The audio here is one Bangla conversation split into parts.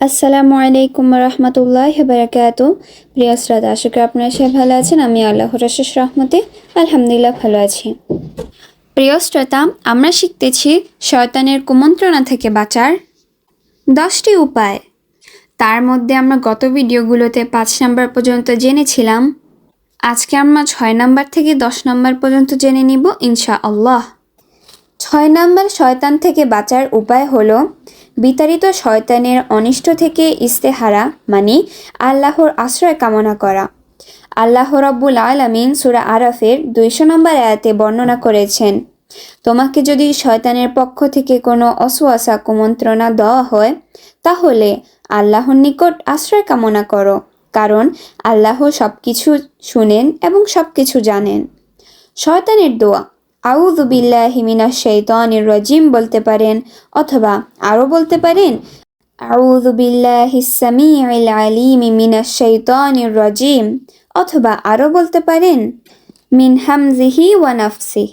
আসসালামু আলাইকুম রহমতুল্লাহ বারাকাত প্রিয় শ্রোতা, আশা করি আপনারা সবাই ভালো আছেন। আমি আল্লাহ রশেষ রহমতে আলহামদুলিল্লাহ ভালো আছি। প্রিয় শ্রোতা, আমরা শিখতেছি শয়তানের কুমন্ত্রণা থেকে বাঁচার দশটি উপায়। তার মধ্যে আমরা গত ভিডিওগুলোতে পাঁচ নাম্বার পর্যন্ত জেনেছিলাম। আজকে আমরা ছয় নাম্বার থেকে দশ নাম্বার পর্যন্ত জেনে নিব ইনশা আল্লাহ ছয় নাম্বার শয়তান থেকে বাঁচার উপায় হলো বিতাড়িত শয়তানের অনিষ্ট থেকে ইস্তেহারা মানে আল্লাহর আশ্রয় কামনা করা। আল্লাহ রব্বুল আলমিন সুরা আরাফের দুইশো নম্বর আয়াতে বর্ণনা করেছেন, তোমাকে যদি শয়তানের পক্ষ থেকে কোনো অসুয়াশা কুমন্ত্রণা দেওয়া হয়, তাহলে আল্লাহর নিকট আশ্রয় কামনা করো, কারণ আল্লাহ সব কিছু শুনেন এবং সব কিছু জানেন। শয়তানের দোয়া আউযু বিল্লাহি মিনাশ শাইতানির রাজিম বলতে পারেন অথবা আরও বলতে পারেন, আউযু বিল্লাহিস সামিউল আলিম মিনাশ শাইতানির রাজিম অথবা আরও বলতে পারেন, মিন হামজিহি ওয়া নাফসি।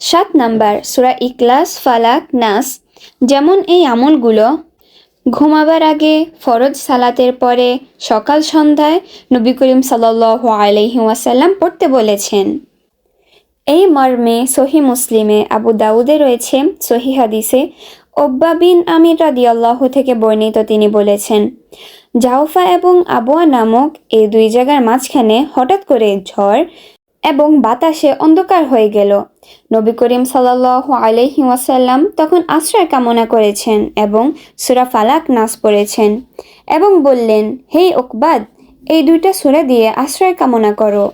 সাত নাম্বার, সূরা ইখলাস, ফালাক, নাস, যেমন এই আমলগুলো, ঘুমাবার আগে, ফরজ সালাতের পরে, সকাল সন্ধ্যায় নবী করিম সাল্লাল্লাহু আলাইহি ওয়াসাল্লাম পড়তে বলেছেন। এই মর্মে সহি মুসলিমে আবু দাউদে রয়েছে সহি হাদিসে, ওব্বা বিন আমির রাদিয়াল্লাহ থেকে বর্ণিত তিনি বলেছেন জাউফা এবং আবুয়া নামক এই দুই জায়গার মাঝখানে হঠাৎ করে ঝড় এবং বাতাসে অন্ধকার হয়ে গেল। নবী করিম সাল্লাহ আলহি ওয়াসাল্লাম তখন আশ্রয় কামনা করেছেন এবং সুরা ফালাক নাচ পড়েছেন এবং বললেন, হে ওকবাদ, এই দুইটা সুরা দিয়ে আশ্রয় কামনা করো।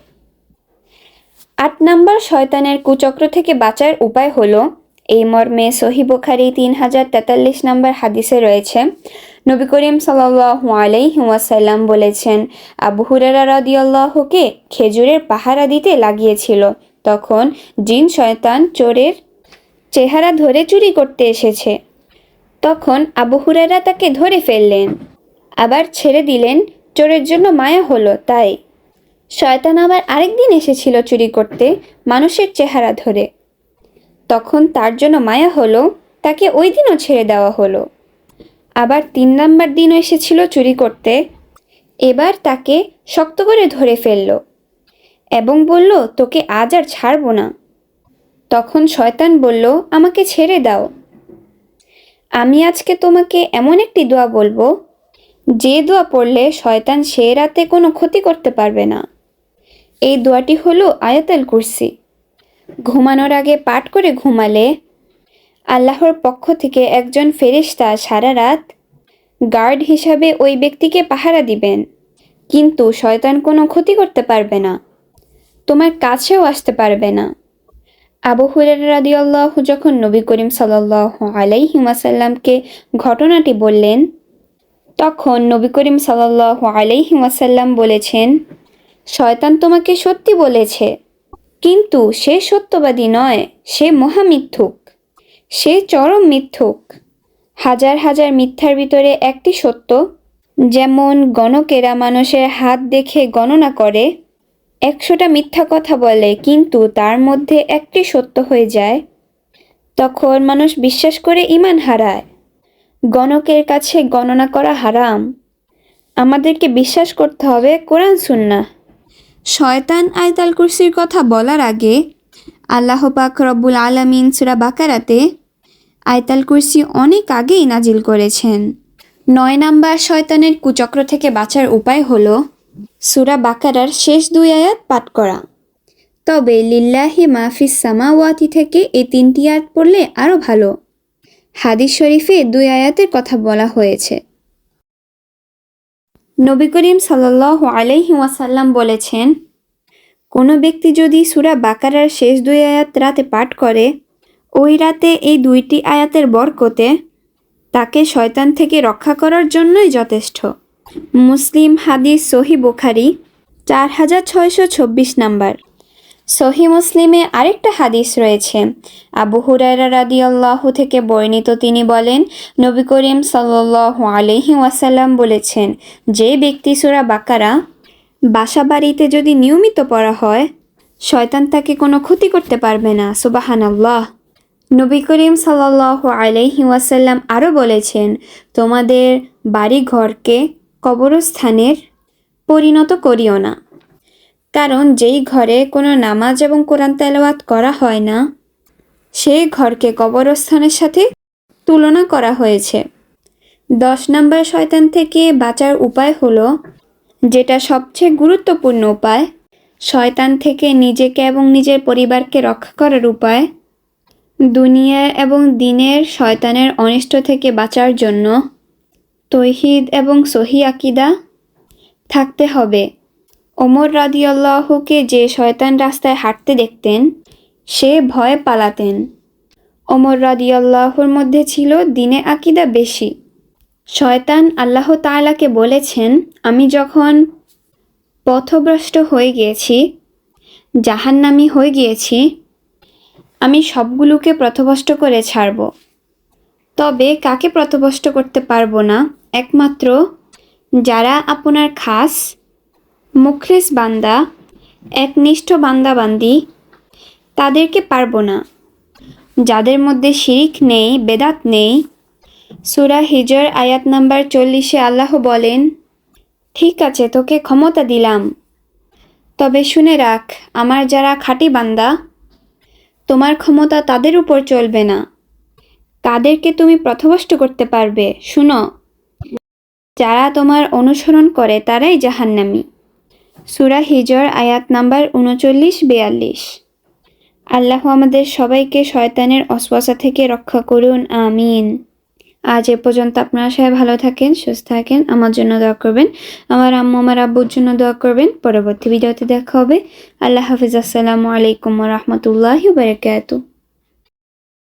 আট নম্বর শয়তানের কুচক্র থেকে বাঁচার উপায় হলো, এই মর্মে সহি বুখারি তিন হাজার তেতাল্লিশ নম্বর হাদিসে রয়েছে, নবী করিম ওয়াসাল্লাম বলেছেন, আবু হুরারা খেজুরের পাহারা দিতে লাগিয়েছিল। তখন জিন শয়তান চোরের চেহারা ধরে চুরি করতে এসেছে। তখন আবু হুরারা তাকে ধরে ফেললেন, আবার ছেড়ে দিলেন, চোরের জন্য মায়া হলো, তাই শয়তান আবার আরেকদিন এসেছিল চুরি করতে মানুষের চেহারা ধরে। তখন তার জন্য মায়া হলো, তাকে ওই দিনও ছেড়ে দেওয়া হলো। আবার তিন নাম্বার দিনও এসেছিল চুরি করতে। এবার তাকে শক্ত করে ধরে ফেলল এবং বলল, তোকে আজ আর ছাড়বো না। তখন শয়তান বলল, আমাকে ছেড়ে দাও। আমি আজকে তোমাকে এমন একটি দোয়া বলব, যে দোয়া পড়লে শয়তান সে রাতে কোনো ক্ষতি করতে পারবে না। এই দোয়াটি হলো আয়াতাল কুরসি। ঘুমানোর আগে পাঠ করে ঘুমালে আল্লাহর পক্ষ থেকে একজন ফেরেশতা সারা রাত গার্ড হিসাবে ওই ব্যক্তিকে পাহারা দিবেন, কিন্তু শয়তান কোনো ক্ষতি করতে পারবে না, তোমার কাছেও আসতে পারবে না। আবু হুরের রাদিয়াল্লাহ যখন নবী করিম সাল্লাহ আলাইহি ওয়াসাল্লামকে ঘটনাটি বললেন, তখন নবী করিম সাল্লাহ আলাইহি ওয়াসাল্লাম বলেছেন শয়তান তোমাকে সত্যি বলেছে। কিন্তু সে সত্যবাদী নয়, সে মহামিথ্যুক। সে চরম মিথ্যুক। হাজার হাজার মিথ্যার ভিতরে একটি সত্য, যেমন গণকেরা মানুষের হাত দেখে গণনা করে, একশোটা মিথ্যা কথা বলে, কিন্তু তার মধ্যে একটি সত্য হয়ে যায়। তখন মানুষ বিশ্বাস করে ইমান হারায়। গণকের কাছে গণনা করা হারাম। আমাদেরকে বিশ্বাস করতে হবে কোরআন সুন্না শয়তান আয়তাল কুরসির কথা বলার আগে আল্লাহ পাক রব্বুল আলমিন সুরা বাকারাতে আয়তাল কুরসি অনেক আগেই নাজিল করেছেন। নয় নাম্বার শয়তানের কুচক্র থেকে বাঁচার উপায় হল সুরা বাকারার শেষ দুই আয়াত পাঠ করা। তবে লিল্লাহি মাহফিস সামাওয়াতি থেকে এই তিনটি আয়াত পড়লে আরও ভালো। হাদিস শরীফে দুই আয়াতের কথা বলা হয়েছে। নবী করিম সাল্লাহ আলাইহি ওয়াসাল্লাম বলেছেন, কোনো ব্যক্তি যদি সুরা বাকারার শেষ দুই আয়াত রাতে পাঠ করে, ওই রাতে এই দুইটি আয়াতের বরকতে তাকে শয়তান থেকে রক্ষা করার জন্যই যথেষ্ট। মুসলিম হাদিস সহি বুখারি চার হাজার ছয়শো ছব্বিশ নাম্বার। সহি মুসলিমে আরেকটা হাদিস রয়েছে। আবু হুরায়রা রাদিয়াল্লাহ থেকে বর্ণিত তিনি বলেন, নবী করিম সাল্লাল্লাহু আলাইহি ওয়াসাল্লাম বলেছেন, যে ব্যক্তি সুরা বাকারা বাসা বাড়িতে যদি নিয়মিত পড়া হয়, শয়তান তাকে কোনো ক্ষতি করতে পারবে না। সুবাহান আল্লাহ নবী করিম সাল্লাহ আলাইহি ওয়াসাল্লাম আরও বলেছেন, তোমাদের বাড়ি ঘরকে কবরস্থানের পরিণত করিও না। কারণ যেই ঘরে কোনো নামাজ এবং কোরআন তেলাওয়াত করা হয় না, সেই ঘরকে কবরস্থানের সাথে তুলনা করা হয়েছে। দশ নম্বর শয়তান থেকে বাঁচার উপায় হলো, যেটা সবচেয়ে গুরুত্বপূর্ণ উপায়, শয়তান থেকে নিজেকে এবং নিজের পরিবারকে রক্ষা করার উপায়। দুনিয়া এবং দিনের শয়তানের অনিষ্ট থেকে বাঁচার জন্য তৈহিদ এবং সহি আকিদা থাকতে হবে। ওমর রাদিয়াল্লাহুকে যে শয়তান রাস্তায় হাঁটতে দেখতেন, সে ভয়ে পালাতেন। ওমর রাদিয়াল্লাহুর মধ্যে ছিল দিনে আকিদা বেশি। শয়তান আল্লাহ তাআলাকে বলেছেন, আমি যখন পথভ্রষ্ট হয়ে গিয়েছি, জাহান্নামি হয়ে গিয়েছি, আমি সবগুলোকে প্রথভষ্ট করে ছাড়ব। তবে কাকে প্রথভষ্ট করতে পারব না? একমাত্র যারা আপনার খাস মুখলিস বান্দা একনিষ্ঠ বান্দাবান্দি, তাদেরকে পারব না। যাদের মধ্যে শিরিক নেই, বেদাত নেই, সুরা হিজর আয়াত নাম্বার চল্লিশে আল্লাহ বলেন, ঠিক আছে, তোকে ক্ষমতা দিলাম। তবে শুনে রাখ, আমার যারা খাঁটি বান্দা, তোমার ক্ষমতা তাদের উপর চলবে না। তাদেরকে তুমি প্রথভষ্ট করতে পারবে। শুনো, যারা তোমার অনুসরণ করে তারাই জাহান্নামী। সুরা হিজর, আয়াত নাম্বার উনচল্লিশ, বিয়াল্লিশ। আল্লাহ আমাদের সবাইকে শয়তানের অশ্বাসা থেকে রক্ষা করুন, আমিন। আজ এ পর্যন্ত আপনারা সবাই ভালো থাকেন, সুস্থ থাকেন, আমার জন্য দোয়া করবেন, আমার আম্মু, আমার আব্বুর জন্য দোয়া করবেন, পরবর্তী ভিডিওতে দেখা হবে। আল্লাহ হাফিজ, আসসালামু আলাইকুম রহমতুল্লাহ বারকাতুহ।